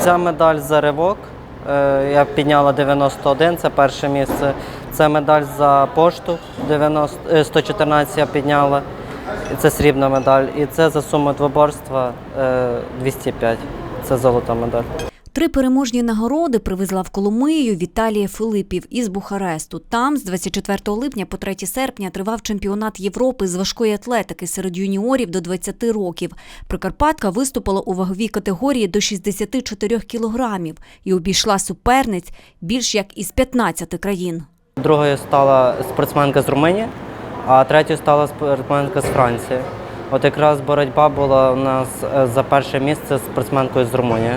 Ця медаль за ривок. е, Я підняла 91, це перше місце. Це медаль за пошту 90, е, 114 я підняла. Це срібна медаль. І це за суму двоборства е, 205. Це золота медаль. Три переможні нагороди привезла в Коломию Віталія Филипів із Бухаресту. Там з 24 липня по 3 серпня тривав чемпіонат Європи з важкої атлетики серед юніорів до 20 років. Прикарпатка виступила у ваговій категорії до 64 кілограмів і обійшла суперниць більш як із 15 країн. Другою стала спортсменка з Румунії, а третьою стала спортсменка з Франції. От якраз боротьба була у нас е, за перше місце спортсменкою з Румунії.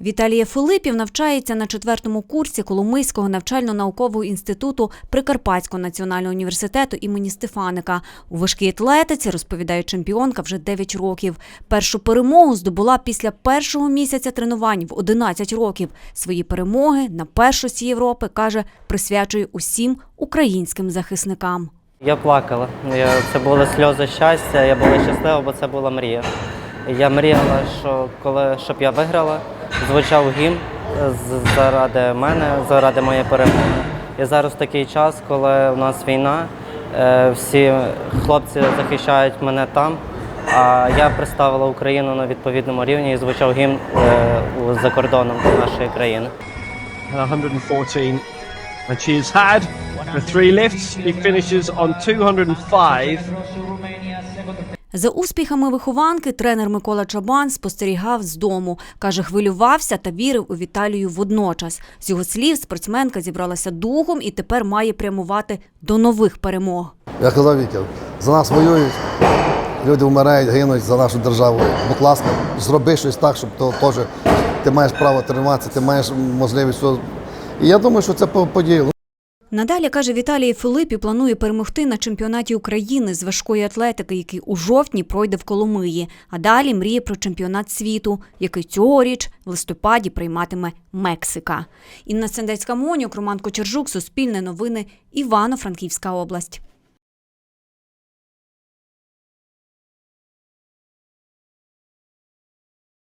Віталія Филипів навчається на четвертому курсі Коломийського навчально-наукового інституту Прикарпатського національного університету імені Стефаника. У важкій атлетиці, розповідає чемпіонка, вже 9 років. Першу перемогу здобула після першого місяця тренувань в 11 років. Свої перемоги на першості Європи, каже, присвячує усім українським захисникам. Я плакала. Це були сльози щастя, я була щаслива, бо це була мрія. Я мріяла, що коли щоб я виграла, звучав гімн е, заради мене, заради моєї перемоги. І зараз такий час, коли у нас війна, е, всі хлопці захищають мене там, а я представила Україну на відповідному рівні і звучав гімн е, за кордоном нашої країни. and 114. And she has had the three lifts. She finishes on 205. За успіхами вихованки тренер Микола Чабан спостерігав з дому. Каже, хвилювався та вірив у Віталію водночас. З його слів, спортсменка зібралася духом і тепер має прямувати до нових перемог. Я казав Вітя, за нас воюють, люди вмирають, гинуть за нашу державу. Будь ласка, зроби щось так, щоб то теж ти маєш право тренуватися, ти маєш можливість. І я думаю, що це по- подіяло. Надалі каже Віталій Филипів, планує перемогти на чемпіонаті України з важкої атлетики, який у жовтні пройде в Коломиї. А далі мріє про чемпіонат світу, який цьогоріч в листопаді прийматиме Мексика. Інна Сендецька Монюк, Роман Кочержук, Суспільне новини, Івано-Франківська область.